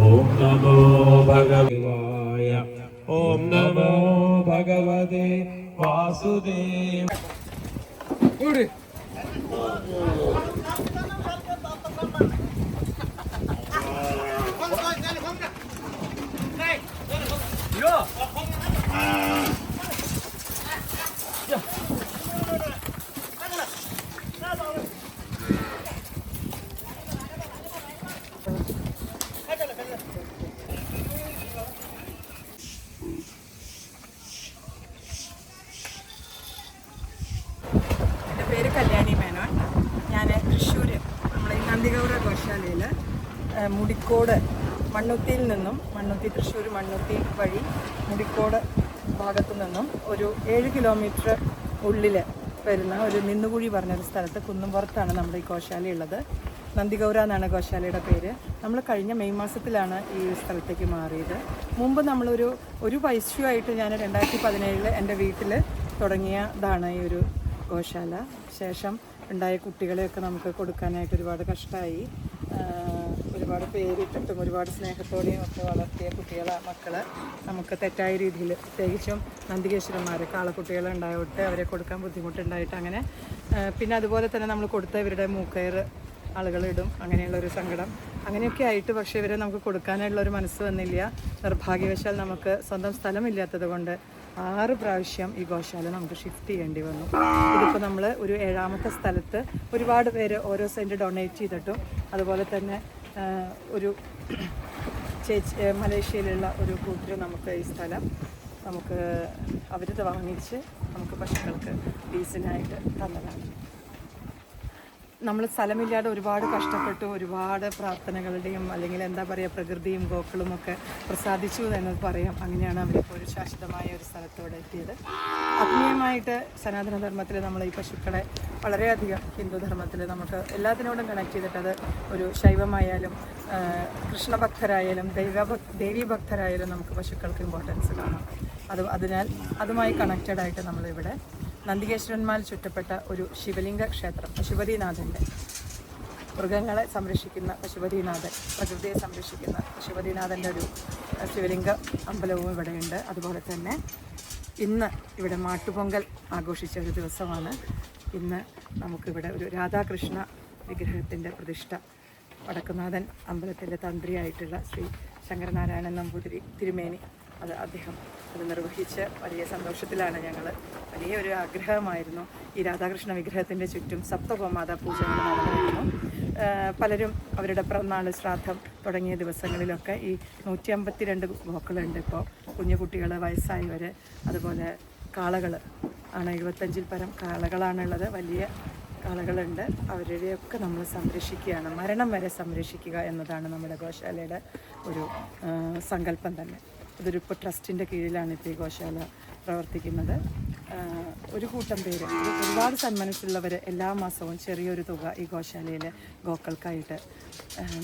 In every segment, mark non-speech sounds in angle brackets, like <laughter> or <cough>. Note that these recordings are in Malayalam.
ഓം നമോ ഭഗവായ ഓം നമോ ഭഗവതേ വാസുദേവ എന്റെ പേര് കല്യാണി മേനോൻ ഞാൻ തൃശ്ശൂർ നമ്മുടെ ഈ നന്ദിഗൗര ഗോശാലയിൽ മുടിക്കോട് മണ്ണുത്തിയിൽ നിന്നും മണ്ണുത്തി തൃശ്ശൂർ മണ്ണുത്തി വഴി മുടിക്കോട് ഭാഗത്തു നിന്നും ഒരു ഏഴ് കിലോമീറ്റർ ഉള്ളിൽ വരുന്ന ഒരു നിന്നുകുഴി പറഞ്ഞൊരു സ്ഥലത്ത് കുന്നുംപുറത്താണ് നമ്മുടെ ഈ ഗോശാല ഉള്ളത്. നന്ദിഗൗര എന്നാണ് ഗോശാലയുടെ പേര്. നമ്മൾ കഴിഞ്ഞ മെയ് മാസത്തിലാണ് ഈ സ്ഥലത്തേക്ക് മാറിയത്. മുമ്പ് നമ്മളൊരു ഒരു പൈസയുമായിട്ട് ഞാൻ രണ്ടായിരത്തി പതിനേഴിൽ എന്റെ വീട്ടിൽ തുടങ്ങിയതാണ് ഈ ഒരു ഗോശാല. ശേഷം ഉണ്ടായ കുട്ടികളെയൊക്കെ നമുക്ക് കൊടുക്കാനായിട്ട് ഒരുപാട് കഷ്ടമായി ഒരുപാട് പേരിട്ടിട്ടും ഒരുപാട് സ്നേഹത്തോടെയും ഒക്കെ വളർത്തിയ കുട്ടികളെ മക്കളെ. നമുക്ക് തെറ്റായ രീതിയിൽ പ്രത്യേകിച്ചും നന്ദികേശ്വരന്മാർ കാളക്കുട്ടികൾ ഉണ്ടായിട്ട് അവരെ കൊടുക്കാൻ ബുദ്ധിമുട്ടുണ്ടായിട്ട് അങ്ങനെ പിന്നെ അതുപോലെ തന്നെ നമ്മൾ കൊടുത്ത ഇവരുടെ മൂക്കയർ ആളുകളിടും അങ്ങനെയുള്ള ഒരു സങ്കടം. അങ്ങനെയൊക്കെ ആയിട്ട് പക്ഷേ ഇവരെ നമുക്ക് കൊടുക്കാനുള്ള ഒരു മനസ്സ് വന്നില്ല. നിർഭാഗ്യവശാൽ നമുക്ക് സ്വന്തം സ്ഥലമില്ലാത്തത് കൊണ്ട് ആറ് പ്രാവശ്യം ഈ ഗോശാല നമുക്ക് ഷിഫ്റ്റ് ചെയ്യേണ്ടി വന്നു. ഇതിപ്പോൾ നമ്മൾ ഒരു ഏഴാമത്തെ സ്ഥലത്ത് ഒരുപാട് പേര് ഓരോ സെന്റ് ഡൊണേറ്റ് ചെയ്തിട്ടും അതുപോലെ തന്നെ ഒരു ചേച്ചി മലേഷ്യയിലുള്ള ഒരു കൂട്ടർ നമുക്ക് ഈ സ്ഥലം നമുക്ക് അവരിത് വാങ്ങിച്ച് നമുക്ക് പശുക്കൾക്ക് ഡീസനായിട്ട് തന്നതാണ്. നമ്മൾ സ്ഥലമില്ലാതെ ഒരുപാട് കഷ്ടപ്പെട്ടു ഒരുപാട് പ്രാർത്ഥനകളുടെയും അല്ലെങ്കിൽ എന്താ പറയുക പ്രകൃതിയും ഗോക്കളും ഒക്കെ പ്രസാദിച്ചു എന്ന് പറയാം. അങ്ങനെയാണ് അവരിപ്പോൾ ഒരു ശാശ്വതമായ ഒരു സ്ഥലത്തോടെ എത്തിയത്. ആത്മീയമായിട്ട് സനാതനധർമ്മത്തിൽ നമ്മൾ ഈ പശുക്കളെ വളരെയധികം ഹിന്ദുധർമ്മത്തിൽ നമുക്ക് എല്ലാത്തിനോടും കണക്ട് ചെയ്തിട്ട് അത് ഒരു ശൈവമായാലും കൃഷ്ണഭക്തരായാലും ദൈവഭക് ദേവീഭക്തരായാലും നമുക്ക് പശുക്കൾക്ക് ഇമ്പോർട്ടൻസ് കാണാം. അത് അതിനാൽ അതുമായി കണക്റ്റഡ് ആയിട്ട് നമ്മളിവിടെ നന്ദികേശ്വരന്മാർ ചുറ്റപ്പെട്ട ഒരു ശിവലിംഗ ക്ഷേത്രം പശുപതിനാഥന്റെ മൃഗങ്ങളെ സംരക്ഷിക്കുന്ന പശുപതിനാഥൻ പ്രകൃതിയെ സംരക്ഷിക്കുന്ന പശുപതിനാഥന്റെ ഒരു ശിവലിംഗ അമ്പലവും ഇവിടെയുണ്ട്. അതുപോലെ തന്നെ ഇന്ന് ഇവിടെ മാട്ടുപൊങ്കൽ ആഘോഷിച്ച ഒരു ദിവസമാണ്. ഇന്ന് നമുക്കിവിടെ ഒരു രാധാകൃഷ്ണ വിഗ്രഹത്തിന്റെ പ്രതിഷ്ഠ. വടക്കുനാഥൻ അമ്പലത്തിന്റെ തന്ത്രിയായിട്ടുള്ള ശ്രീ ശങ്കരനാരായണൻ നമ്പൂതിരി തിരുമേനി അത് അദ്ദേഹം അത് നിർവഹിച്ച് വലിയ സന്തോഷത്തിലാണ് ഞങ്ങൾ വലിയ ഒരു ആഗ്രഹമായിരുന്നു. ഈ രാധാകൃഷ്ണ വിഗ്രഹത്തിന്റെ ചുറ്റും സപ്തഗോമാതാ പൂജകൾ നടന്നിരുന്നു. പലരും അവരുടെ പിറന്നാൾ ശ്രാദ്ധം തുടങ്ങിയ ദിവസങ്ങളിലൊക്കെ ഈ നൂറ്റി അമ്പത്തിരണ്ട് ഗോക്കളുണ്ട് ഇപ്പോൾ കുഞ്ഞു കുട്ടികൾ വയസ്സായവർ അതുപോലെ കാളകൾ ആണ്. എഴുപത്തഞ്ചിൽ പരം കാളകളാണുള്ളത്. വലിയ കാളകളുണ്ട്. അവരുടെയൊക്കെ നമ്മൾ സംരക്ഷിക്കുകയാണ്. മരണം വരെ സംരക്ഷിക്കുക എന്നതാണ് നമ്മുടെ ഗോശാലയുടെ ഒരു സങ്കല്പം തന്നെ. ഇതൊരു ഇപ്പോൾ ട്രസ്റ്റിന്റെ കീഴിലാണ് ഇപ്പോൾ ഈ ഗോശാല പ്രവർത്തിക്കുന്നത്. ഒരു കൂട്ടം പേര് ഒരു- ഒരുപാട് സന്മനസ്സുള്ളവർ എല്ലാ മാസവും ചെറിയൊരു തുക ഈ ഗോശാലയിൽ ഗോക്കൾക്കായിട്ട്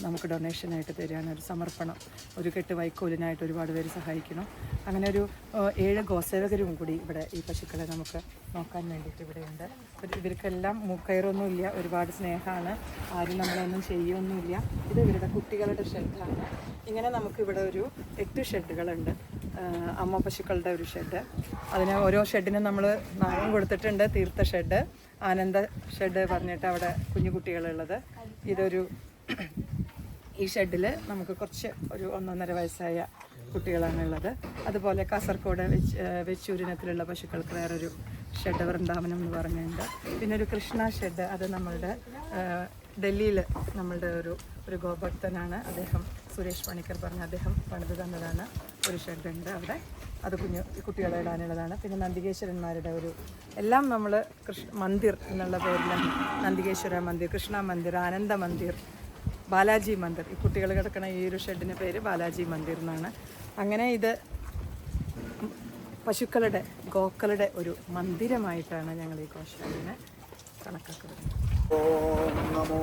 നമുക്ക് ഡൊണേഷനായിട്ട് തരികയാണ്. ഒരു സമർപ്പണം ഒരു കെട്ട് വൈക്കോലിനായിട്ട് ഒരുപാട് പേര് സഹായിക്കണം അങ്ങനെ ഒരു ഏഴ് ഗോസേവകരും കൂടി ഇവിടെ ഈ പശുക്കളെ നമുക്ക് നോക്കാൻ വേണ്ടിയിട്ട് ഇവിടെയുണ്ട്. ഇവർക്കെല്ലാം മൂക്കയറൊന്നുമില്ല ഒരുപാട് സ്നേഹമാണ്. ആരും നമ്മളൊന്നും ചെയ്യൊന്നുമില്ല. ഇത് ഇവരുടെ കുട്ടികളുടെ ഷെഡാണ് ഇങ്ങനെ നമുക്കിവിടെ ഒരു എട്ട് ഷെഡുകളുണ്ട്. അമ്മ പശുക്കളുടെ ഒരു ഷെഡ്. അതിന് ഓരോ ഷെഡിനും നമ്മൾ നാമം കൊടുത്തിട്ടുണ്ട്. തീർത്ഥ ഷെഡ് ആനന്ദ ഷെഡ് പറഞ്ഞിട്ട് അവിടെ കുഞ്ഞു കുട്ടികളുള്ളത്. ഇതൊരു ഈ ഷെഡിൽ നമുക്ക് കുറച്ച് ഒരു ഒന്നൊന്നര വയസ്സായ കുട്ടികളാണ് ഉള്ളത് അതുപോലെ കാസർഗോഡ് വെച്ച് വെച്ചൂരിനത്തിലുള്ള പശുക്കൾക്ക് വേറൊരു ഷെഡ് വൃന്ദാവനം എന്ന് പറഞ്ഞിട്ടുണ്ട്. പിന്നെ ഒരു കൃഷ്ണ ഷെഡ് അത് നമ്മളുടെ ഡൽഹിയിൽ നമ്മളുടെ ഒരു ഒരു ഗോഭക്തനാണ് അദ്ദേഹം സുരേഷ് പണിക്കർ പറഞ്ഞ അദ്ദേഹം പണിത് തന്നതാണ് ഒരു ഷെഡ് ഉണ്ട് അവിടെ. അത് കുഞ്ഞു കുട്ടികളെ ഇടാനുള്ളതാണ്. പിന്നെ നന്ദികേശ്വരന്മാരുടെ ഒരു എല്ലാം നമ്മൾ കൃഷ്ണ മന്ദിർ എന്നുള്ള പേരിലാണ് നന്ദികേശ്വര മന്ദിർ കൃഷ്ണ മന്ദിർ ആനന്ദ മന്ദിർ ബാലാജി മന്ദിർ. ഈ കുട്ടികൾ കിടക്കുന്ന ഈ ഒരു ഷെഡിന്റെ പേര് ബാലാജി മന്ദിർ എന്നാണ്. അങ്ങനെ ഇത് പശുക്കളുടെ ഗോക്കളുടെ ഒരു മന്ദിരമായിട്ടാണ് ഞങ്ങൾ ഈ കോശങ്ങളെ കണക്കാക്കുന്നത്. ഓം നമോ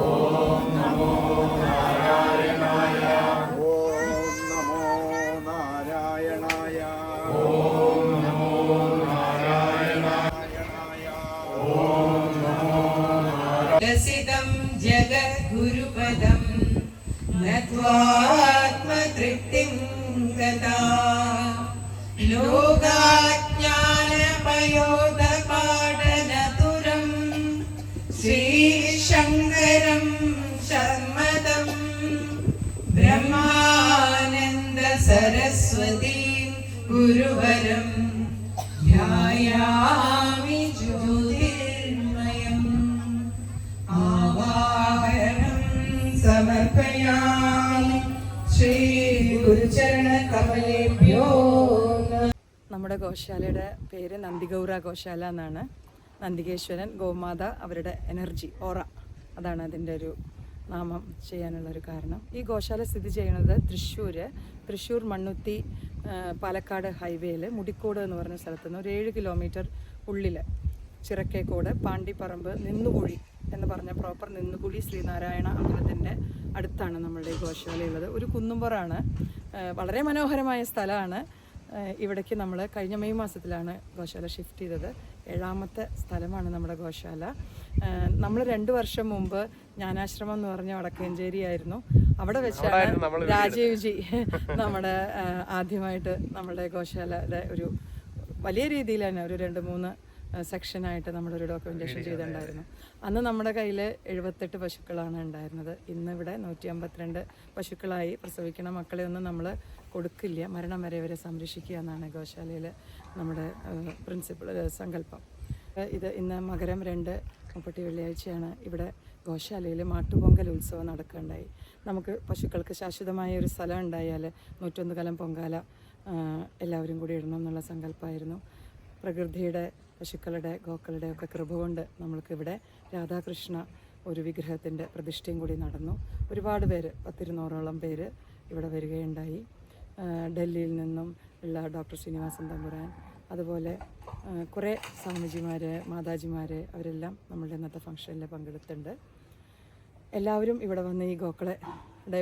ഓം നമോ ഓം നമോ ഓം നമോ ഓം നമോ ജഗദ്ഗുരുപദം നത്വാത്മതൃപ്തിം ഗതാ. ലോകാജ്ഞാനപയോ ഗോശാലയുടെ പേര് നന്ദിഗൗറ ഗോശാല എന്നാണ്. നന്ദികേശ്വരൻ ഗോമാത അവരുടെ എനർജി ഓറ അതാണ് അതിന്റെ ഒരു നാമം ചെയ്യാനുള്ളൊരു കാരണം. ഈ ഗോശാല സ്ഥിതി ചെയ്യുന്നത് തൃശ്ശൂർ തൃശ്ശൂർ മണ്ണുത്തി പാലക്കാട് ഹൈവേയിൽ മുടിക്കോട് എന്ന് പറഞ്ഞ സ്ഥലത്ത് നിന്ന് ഒരു ഏഴ് കിലോമീറ്റർ ഉള്ളിൽ ചിറക്കേക്കോട് പാണ്ടിപ്പറമ്പ് നിന്നുകുഴി എന്ന് പറഞ്ഞ പ്രോപ്പർ നിന്നുകുഴി ശ്രീനാരായണ അമ്പലത്തിന്റെ അടുത്താണ് നമ്മളുടെ ഈ ഗോശാലയുള്ളത്. ഒരു കുന്നുംപുറാണ് വളരെ മനോഹരമായ സ്ഥലമാണ്. ഇവിടേക്ക് നമ്മൾ കഴിഞ്ഞ മെയ് മാസത്തിലാണ് ഗോശാല ഷിഫ്റ്റ് ചെയ്തത്. ഏഴാമത്തെ സ്ഥലമാണ് നമ്മുടെ ഗോശാല. നമ്മൾ രണ്ട് വർഷം മുമ്പ് ജ്ഞാനാശ്രമം എന്ന് പറഞ്ഞ വടക്കേഞ്ചേരി ആയിരുന്നു. അവിടെ വെച്ചാണ് രാജീവ്ജി <laughs> നമ്മുടെ ആദ്യമായിട്ട് നമ്മുടെ ഗോശാലയുടെ ഒരു വലിയ രീതിയിൽ തന്നെ ഒരു രണ്ട് മൂന്ന് സെക്ഷനായിട്ട് നമ്മളൊരു ഡോക്യുമെന്റേഷൻ ചെയ്തിട്ടുണ്ടായിരുന്നു. അന്ന് നമ്മുടെ കയ്യിൽ എഴുപത്തെട്ട് പശുക്കളാണ് ഉണ്ടായിരുന്നത്. ഇന്നിവിടെ നൂറ്റി അമ്പത്തിരണ്ട് പശുക്കളായി പ്രസവിക്കണ മക്കളെ ഒന്നും നമ്മൾ കൊടുക്കില്ല. മരണം വരെ ഇവരെ സംരക്ഷിക്കുക എന്നാണ് ഗോശാലയിൽ നമ്മുടെ പ്രിൻസിപ്പൾ സങ്കല്പം. ഇത് ഇന്ന് മകരം രണ്ട് മുപ്പത്തി വെള്ളിയാഴ്ചയാണ് ഇവിടെ ഗോശാലയിൽ മാട്ടുപൊങ്കൽ ഉത്സവം നടക്കുകയുണ്ടായി. നമുക്ക് പശുക്കൾക്ക് ശാശ്വതമായ ഒരു സ്ഥലം ഉണ്ടായാൽ നൂറ്റൊന്ന് കലം പൊങ്കാല എല്ലാവരും കൂടി ഇടണം എന്നുള്ള സങ്കല്പമായിരുന്നു. പ്രകൃതിയുടെ പശുക്കളുടെ ഗോക്കളുടെ ഒക്കെ കൃപ കൊണ്ട് നമ്മൾക്കിവിടെ രാധാകൃഷ്ണ ഒരു വിഗ്രഹത്തിന്റെ പ്രതിഷ്ഠയും കൂടി നടന്നു. ഒരുപാട് പേര് പത്തിരുന്നൂറോളം പേര് ഇവിടെ വരികയുണ്ടായി. ഡൽഹിയിൽ നിന്നും ഉള്ള ഡോക്ടർ ശ്രീനിവാസൻ തമ്പുരാൻ അതുപോലെ കുറേ സ്വാമിജിമാർ മാതാജിമാർ അവരെല്ലാം നമ്മളുടെ ഇന്നത്തെ ഫംഗ്ഷനിൽ പങ്കെടുത്തിട്ടുണ്ട്. എല്ലാവരും ഇവിടെ വന്ന് ഈ ഗോക്കളെ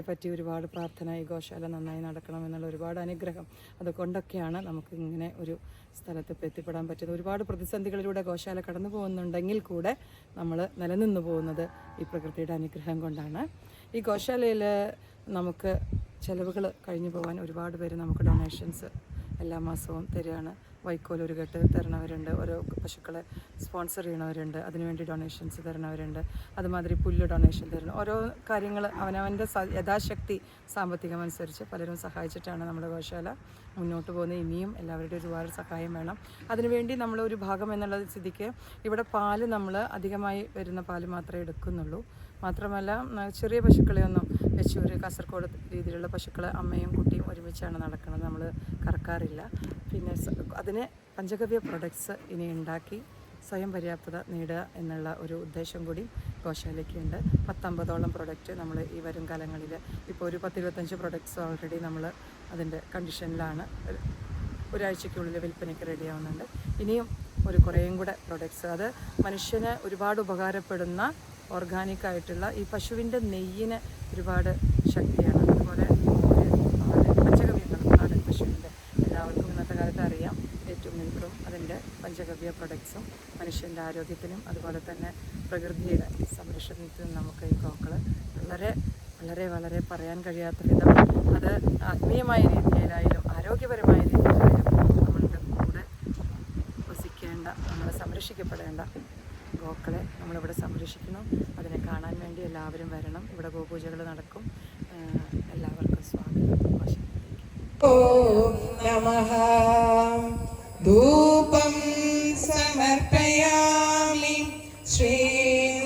പറ്റി ഒരുപാട് പ്രാർത്ഥന ഈ ഗോശാല നന്നായി നടക്കണം എന്നുള്ള ഒരുപാട് അനുഗ്രഹം അതുകൊണ്ടൊക്കെയാണ് നമുക്ക് ഇങ്ങനെ ഒരു സ്ഥലത്ത് ഇപ്പോൾ എത്തിപ്പെടാൻ പറ്റുന്നത്. ഒരുപാട് പ്രതിസന്ധികളിലൂടെ ഗോശാല കടന്നു പോകുന്നുണ്ടെങ്കിൽ കൂടെ നമ്മൾ നിലനിന്നു പോകുന്നത് ഈ പ്രകൃതിയുടെ അനുഗ്രഹം കൊണ്ടാണ്. ഈ ഗോശാലയിൽ നമുക്ക് ചിലവുകൾ കഴിഞ്ഞു പോകാൻ ഒരുപാട് പേര് നമുക്ക് ഡൊണേഷൻസ് എല്ലാ മാസവും തരികയാണ്. വൈക്കോൽ ഒരു കെട്ട് തരണവരുണ്ട്. ഓരോ പശുക്കളെ സ്പോൺസർ ചെയ്യണവരുണ്ട്. അതിനുവേണ്ടി ഡൊണേഷൻസ് തരണവരുണ്ട്. അതുമാതിരി പുല്ല് ഡൊണേഷൻ തരണം ഓരോ കാര്യങ്ങൾ അവനവന്റെ യഥാശക്തി സാമ്പത്തികമനുസരിച്ച് പലരും സഹായിച്ചിട്ടാണ് നമ്മുടെ ഗോശാല മുന്നോട്ട് പോകുന്നത്. ഇനിയും എല്ലാവരുടെയും ഒരുപാട് സഹായം വേണം. അതിനുവേണ്ടി നമ്മൾ ഒരു ഭാഗം എന്നുള്ള സ്ഥിതിക്ക് ഇവിടെ പാൽ നമ്മൾ അധികമായി വരുന്ന പാൽ മാത്രമേ എടുക്കുന്നുള്ളൂ. മാത്രമല്ല ചെറിയ പശുക്കളെയൊന്നും വെച്ചൂർ കാസർഗോഡ് രീതിയിലുള്ള പശുക്കളെ അമ്മയും കുട്ടിയും ഒരുമിച്ചാണ് നടക്കുന്നത്. നമ്മൾ കറക്കാറില്ല. പിന്നെ അതിന് പഞ്ചഗവ്യ പ്രൊഡക്ട്സ് ഇനി ഉണ്ടാക്കി സ്വയം പര്യാപ്തത നേടുക എന്നുള്ള ഒരു ഉദ്ദേശം കൂടി ഗോശാലയ്ക്കുണ്ട്. പത്തമ്പതോളം പ്രൊഡക്റ്റ് നമ്മൾ ഈ വരും കാലങ്ങളിൽ ഇപ്പോൾ ഒരു പത്തിരുപത്തഞ്ച് പ്രൊഡക്ട്സ് ഓൾറെഡി നമ്മൾ അതിന്റെ കണ്ടീഷനിലാണ് ഒരാഴ്ചയ്ക്കുള്ളിൽ വിൽപ്പനയ്ക്ക് റെഡിയാവുന്നുണ്ട് ഇനിയും ഒരു കുറേയും കൂടെ പ്രൊഡക്ട്സ് അത് മനുഷ്യന് ഒരുപാട് ഉപകാരപ്പെടുന്ന ഓർഗാനിക് ആയിട്ടുള്ള ഈ പശുവിന്റെ നെയ്യിന് ഒരുപാട് ശക്തിയാണ്. അതുപോലെ ഒരു പഞ്ചഗവ്യങ്ങൾ നാടൻ പശുവിന്റെ എല്ലാവർക്കും ഇന്നത്തെ കാലത്ത് അറിയാം. ഏറ്റവും മിൽക്കും അതിന്റെ പഞ്ചഗവ്യ പ്രൊഡക്ട്സും മനുഷ്യന്റെ ആരോഗ്യത്തിനും അതുപോലെ തന്നെ പ്രകൃതിയുടെ സംരക്ഷണത്തിനും നമുക്ക് ഈ കോക്കൾ വളരെ വളരെ വളരെ പറയാൻ കഴിയാത്ത വിധം അത് ആത്മീയമായ രീതിയിലായാലും ആരോഗ്യപരമായ രീതിയിലായാലും നമ്മളുടെ കൂടെ വസിക്കേണ്ട നമ്മളെ സംരക്ഷിക്കപ്പെടേണ്ട ഗോക്കളെ നമ്മളിവിടെ സംരക്ഷിക്കുന്നു. അതിനെ കാണാൻ വേണ്ടി എല്ലാവരും വരണം. ഇവിടെ ഗോപൂജകൾ നടക്കും. എല്ലാവർക്കും സ്വാഗതം. ധൂപം സമർപ്പയാമി. ശ്രീ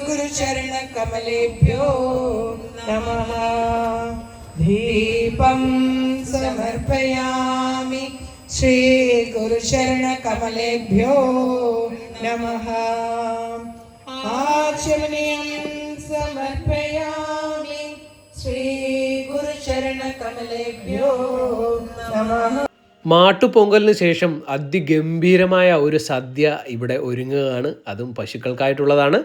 ഗുരുചരണ കമലേഭ്യോ നമഃ. ദീപം സമർപ്പയാമി. ശ്രീ ഗുരുചരണ ആചമനീയം സമർപ്പയാമി. ശ്രീ ഗുരുചരണ കമലേഭ്യോ നമഃ. മാട്ടുപൊങ്കലിന് ശേഷം അതിഗംഭീരമായ ഒരു സദ്യ ഇവിടെ ഒരുങ്ങുകയാണ്. അതും പശുക്കൾക്കായിട്ടുള്ളതാണ്.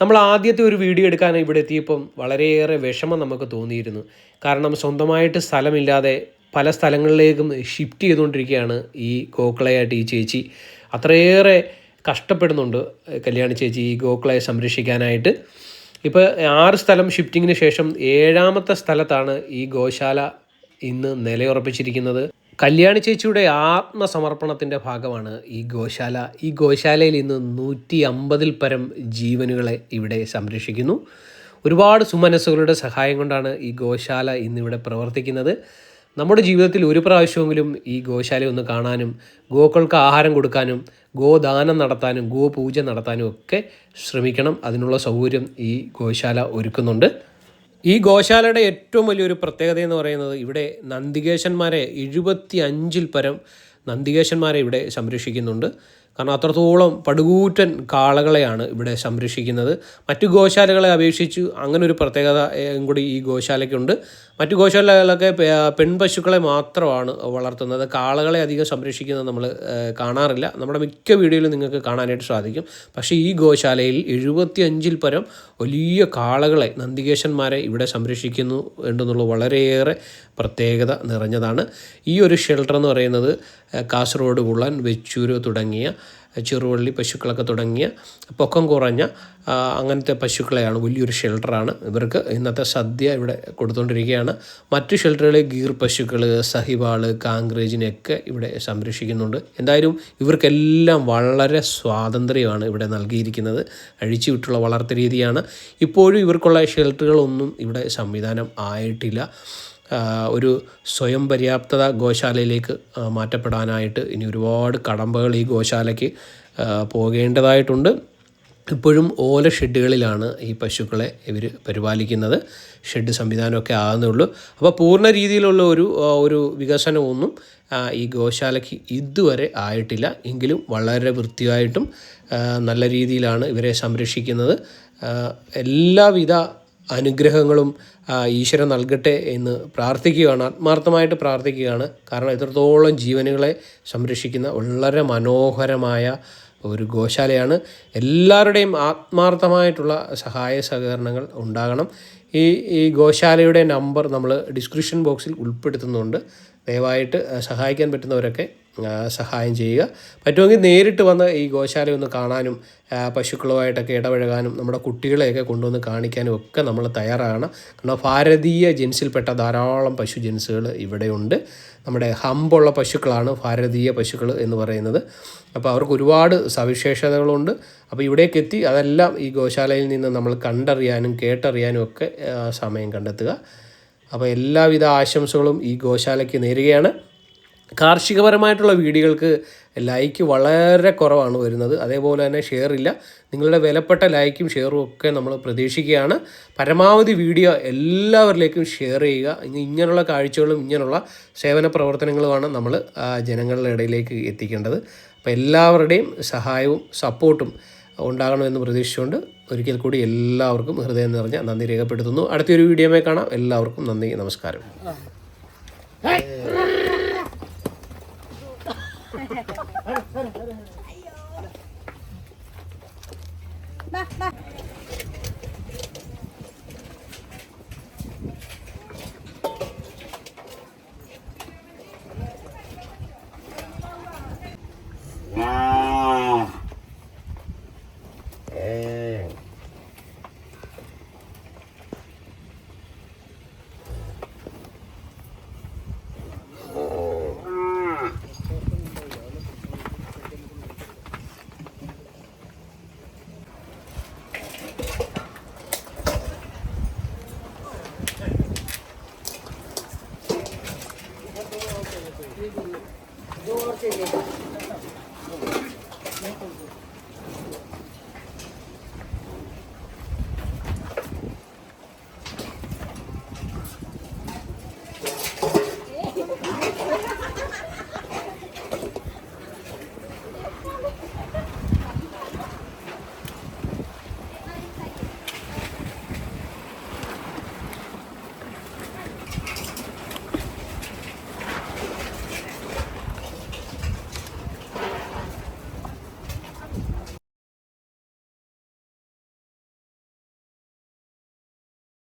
നമ്മൾ ആദ്യത്തെ ഒരു വീഡിയോ എടുക്കാൻ ഇവിടെ എത്തിയപ്പം വളരെയേറെ വിഷമം നമുക്ക് തോന്നിയിരുന്നു. കാരണം സ്വന്തമായിട്ട് സ്ഥലമില്ലാതെ പല സ്ഥലങ്ങളിലേക്കും ഷിഫ്റ്റ് ചെയ്തുകൊണ്ടിരിക്കുകയാണ് ഈ കോക്കളയായിട്ട് ഈ ചേച്ചി. അത്രയേറെ കഷ്ടപ്പെടുന്നുണ്ട് കല്യാണി ചേച്ചി ഈ ഗോക്കളെ സംരക്ഷിക്കാനായിട്ട്. ഇപ്പോൾ ആറ് സ്ഥലം ഷിഫ്റ്റിങ്ങിന് ശേഷം ഏഴാമത്തെ സ്ഥലത്താണ് ഈ ഗോശാല ഇന്ന് നിലയുറപ്പിച്ചിരിക്കുന്നത്. കല്യാണി ചേച്ചിയുടെ ആത്മസമർപ്പണത്തിന്റെ ഭാഗമാണ് ഈ ഗോശാല. ഈ ഗോശാലയിൽ ഇന്ന് നൂറ്റി അമ്പതിൽ പരം ജീവനുകളെ ഇവിടെ സംരക്ഷിക്കുന്നു. ഒരുപാട് സുമനസ്സുകളുടെ സഹായം കൊണ്ടാണ് ഈ ഗോശാല ഇന്നിവിടെ പ്രവർത്തിക്കുന്നത്. നമ്മുടെ ജീവിതത്തിൽ ഒരു പ്രാവശ്യമെങ്കിലും ഈ ഗോശാല ഒന്ന് കാണാനും ഗോക്കൾക്ക് ആഹാരം കൊടുക്കാനും ഗോദാനം നടത്താനും ഗോപൂജ നടത്താനും ഒക്കെ ശ്രമിക്കണം. അതിനുള്ള സൗകര്യം ഈ ഗോശാല ഒരുക്കുന്നുണ്ട്. ഈ ഗോശാലയുടെ ഏറ്റവും വലിയൊരു പ്രത്യേകത എന്ന് പറയുന്നത് ഇവിടെ നന്ദികേശന്മാരെ എഴുപത്തി അഞ്ചിൽ പരം നന്ദികേശന്മാരെ ഇവിടെ സംരക്ഷിക്കുന്നുണ്ട്. കാരണം അത്രത്തോളം പടുകൂറ്റൻ കാളകളെയാണ് ഇവിടെ സംരക്ഷിക്കുന്നത്. മറ്റു ഗോശാലകളെ അപേക്ഷിച്ച് അങ്ങനെ ഒരു പ്രത്യേകത കൂടി ഈ ഗോശാലയ്ക്കുണ്ട്. മറ്റു ഗോശാലകളൊക്കെ പെൺപശുക്കളെ മാത്രമാണ് വളർത്തുന്നത്. കാളകളെ അധികം സംരക്ഷിക്കുന്നത് നമ്മൾ കാണാറില്ല. നമ്മുടെ മിക്ക വീഡിയോയിലും നിങ്ങൾക്ക് കാണാനായിട്ട് സാധിക്കും. പക്ഷേ ഈ ഗോശാലയിൽ എഴുപത്തി അഞ്ചിൽ പരം വലിയ കാളകളെ നന്ദികേശന്മാരെ ഇവിടെ സംരക്ഷിക്കുന്നു എന്നുള്ളത് വളരെയേറെ പ്രത്യേകത നിറഞ്ഞതാണ്. ഈ ഒരു ഷെൽട്ടർ എന്ന് പറയുന്നത് കാസർഗോഡ് ഉള്ളൻ വെച്ചൂര് തുടങ്ങിയ ചെറുവള്ളി പശുക്കളൊക്കെ തുടങ്ങിയ പൊക്കം കുറഞ്ഞ അങ്ങനത്തെ പശുക്കളെയാണ് വലിയൊരു ഷെൽട്ടറാണ് ഇവർക്ക്. ഇന്നത്തെ സദ്യ ഇവിടെ കൊടുത്തുകൊണ്ടിരിക്കുകയാണ് മറ്റു ഷെൽട്ടറുകളിൽ ഗീർ പശുക്കൾ സഹിബാൾ കാങ്ക്രേജിനെയൊക്കെ ഇവിടെ സംരക്ഷിക്കുന്നുണ്ട്. എന്തായാലും ഇവർക്കെല്ലാം വളരെ സ്വാതന്ത്ര്യമാണ് ഇവിടെ നൽകിയിരിക്കുന്നത്. അഴിച്ചു വിട്ടുള്ള വളർത്തു രീതിയാണ്. ഇപ്പോഴും ഇവർക്കുള്ള ഷെൽട്ടറുകളൊന്നും ഇവിടെ സംവിധാനം ആയിട്ടില്ല. ഒരു സ്വയം പര്യാപ്തത ഗോശാലയിലേക്ക് മാറ്റപ്പെടാനായിട്ട് ഇനി ഒരുപാട് കടമ്പകൾ ഈ ഗോശാലയ്ക്ക് പോകേണ്ടതായിട്ടുണ്ട്. ഇപ്പോഴും ഓല ഷെഡുകളിലാണ് ഈ പശുക്കളെ ഇവർ പരിപാലിക്കുന്നത്. ഷെഡ് സംവിധാനമൊക്കെ ആകുന്നേ ഉള്ളൂ അപ്പോൾ പൂർണ രീതിയിലുള്ള ഒരു ഒരു വികസനമൊന്നും ഈ ഗോശാലയ്ക്ക് ഇതുവരെ ആയിട്ടില്ല. എങ്കിലും വളരെ വൃത്തിയായിട്ടും നല്ല രീതിയിലാണ് ഇവരെ സംരക്ഷിക്കുന്നത്. എല്ലാവിധ അനുഗ്രഹങ്ങളും ഈശ്വരൻ നൽകട്ടെ എന്ന് പ്രാർത്ഥിക്കുകയാണ്. ആത്മാർത്ഥമായിട്ട് പ്രാർത്ഥിക്കുകയാണ്. കാരണം ഇത്രത്തോളം ജീവനുകളെ സംരക്ഷിക്കുന്ന വളരെ മനോഹരമായ ഒരു ഗോശാലയാണ്. എല്ലാവരുടെയും ആത്മാർത്ഥമായിട്ടുള്ള സഹായ സഹകരണങ്ങൾ ഉണ്ടാകണം. ഈ ഈ ഗോശാലയുടെ നമ്പർ നമ്മൾ ഡിസ്ക്രിപ്ഷൻ ബോക്സിൽ ഉൾപ്പെടുത്തുന്നുണ്ട്. ദയവായിട്ട് സഹായിക്കാൻ പറ്റുന്നവരൊക്കെ സഹായം ചെയ്യുക. പറ്റുമെങ്കിൽ നേരിട്ട് വന്ന് ഈ ഗോശാല ഒന്ന് കാണാനും പശുക്കളുമായിട്ടൊക്കെ ഇടപഴകാനും നമ്മുടെ കുട്ടികളെയൊക്കെ കൊണ്ടുവന്ന് കാണിക്കാനും ഒക്കെ നമ്മൾ തയ്യാറാണ്. കാരണം ഭാരതീയ ജിൻസിൽപ്പെട്ട ധാരാളം പശു ജെൻസുകൾ ഇവിടെയുണ്ട്. നമ്മുടെ ഹമ്പുള്ള പശുക്കളാണ് ഭാരതീയ പശുക്കൾ എന്ന് പറയുന്നത്. അപ്പോൾ അവർക്ക് ഒരുപാട് സവിശേഷതകളുണ്ട്. അപ്പോൾ ഇവിടേക്ക് എത്തി അതെല്ലാം ഈ ഗോശാലയിൽ നിന്ന് നമ്മൾ കണ്ടറിയാനും കേട്ടറിയാനും ഒക്കെ സമയം കണ്ടെത്തുക. അപ്പോൾ എല്ലാവിധ ആശംസകളും ഈ ഗോശാലയ്ക്ക് നേരുകയാണ്. കാർഷികപരമായിട്ടുള്ള വീഡിയോകൾക്ക് ലൈക്ക് വളരെ കുറവാണ് വരുന്നത്. അതേപോലെ തന്നെ ഷെയർ ഇല്ല. നിങ്ങളുടെ വിലപ്പെട്ട ലൈക്കും ഷെയറും ഒക്കെ നമ്മൾ പ്രതീക്ഷിക്കുകയാണ്. പരമാവധി വീഡിയോ എല്ലാവരിലേക്കും ഷെയർ ചെയ്യുക. ഇങ്ങനെയുള്ള കാഴ്ചകളും ഇങ്ങനെയുള്ള സേവന പ്രവർത്തനങ്ങളുമാണ് നമ്മൾ ജനങ്ങളുടെ ഇടയിലേക്ക് എത്തിക്കേണ്ടത്. അപ്പോൾ എല്ലാവരുടെയും സഹായവും സപ്പോർട്ടും ഉണ്ടാകണമെന്ന് പ്രതീക്ഷിച്ചുകൊണ്ട് ഒരിക്കൽ കൂടി എല്ലാവർക്കും ഹൃദയം നിറഞ്ഞ നന്ദി രേഖപ്പെടുത്തുന്നു. അടുത്തൊരു വീഡിയോമേ കാണാം. എല്ലാവർക്കും നന്ദി നമസ്കാരം. <laughs> 嘿嘿，来来。